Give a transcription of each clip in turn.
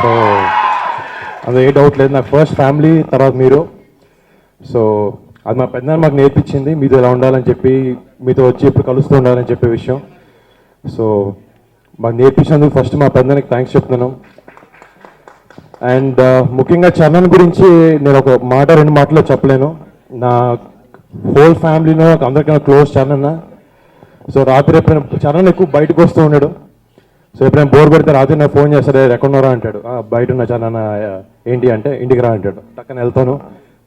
So అందులో ఏ doubt లేదు. నాకు ఫస్ట్ ఫ్యామిలీ తర్వాత మీరు. సో అది మా పెద్ద మాకు నేర్పించింది. మీతో ఎలా ఉండాలని చెప్పి మీతో వచ్చి ఎప్పుడు కలుస్తూ ఉండాలని చెప్పే విషయం. సో మాకు నేర్పించినందుకు ఫస్ట్ మా పెద్దనికి థ్యాంక్స్ చెప్తున్నాను. అండ్ uh, ముఖ్యంగా చరణ్ గురించి నేను ఒక మాట రెండు మాటలో చెప్పలేను. నా హోల్ ఫ్యామిలీలో నాకు అందరికన్నా క్లోజ్ చరణ్ సో రాత్రి రేపు చరణ్ ఎక్కువ బయటకు వస్తూ ఉన్నాడు సో ఎప్పుడైనా బోర్ పెడితే రాత్రి నాకు ఫోన్ చేస్తాడు ఎక్కడున్నారా అంటాడు. బయట ఉన్న చాలా ఏంటి అంటే ఇంటికి రా అంటాడు. టక్కన వెళ్తాను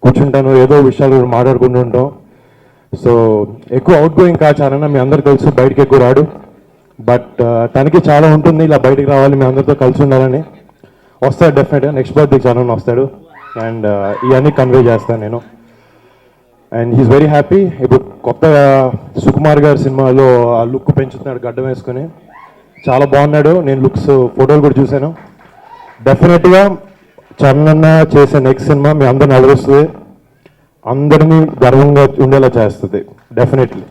కూర్చుంటాను ఏదో విషయాలు మాట్లాడుకుంటూ ఉంటాం. సో ఎక్కువ అవుట్ గోయింగ్ కా చరణ్ మీ అందరు తెలుసు బయటకి ఎక్కువ రాడు. బట్ తనకి చాలా ఉంటుంది ఇలా బయటకు రావాలి మీ అందరితో కలిసి ఉండాలని. వస్తాడు డెఫినెట్గా నెక్స్ట్ బర్త్డే చాలా వస్తాడు. అండ్ ఇవన్నీ కన్వే చేస్తాను నేను. అండ్ హీస్ వెరీ హ్యాపీ ఇప్పుడు కొత్తగా సుకుమార్ గారి సినిమాలో ఆ లుక్ పెంచుతున్నాడు గడ్డం వేసుకొని. చాలా బాగున్నాడు. నేను లుక్స్ ఫోటోలు కూడా చూశాను. డెఫినెట్గా చందన్న చేసే నెక్స్ట్ సినిమా మీ అందరిని అలరిస్తుంది అందరినీ గర్వంగా ఉండేలా చేస్తుంది. డెఫినెట్లీ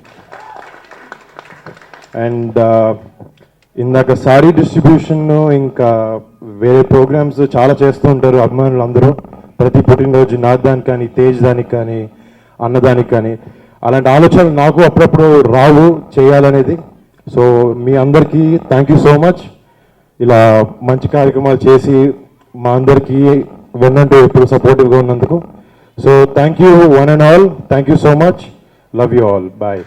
అండ్ uh, ఇందాక సారీ డిస్ట్రిబ్యూషన్ ఇంకా వేరే ప్రోగ్రామ్స్ చాలా చేస్తూ ఉంటారు అభిమానులు అందరూ. ప్రతి పుట్టినరోజు నాకు కానీ తేజ్ దానికి కానీ అన్నదానికి కానీ. అలాంటి ఆలోచనలు నాకు అప్పుడప్పుడు రావు చేయాలనేది. సో మీ అందరికీ థ్యాంక్ యూ సో మచ్ ఇలా మంచి కార్యక్రమాలు చేసి మా అందరికీ వెన్నంటూ ఎప్పుడు సపోర్టివ్గా ఉన్నందుకు. So thank you one and all thank you so much love you all bye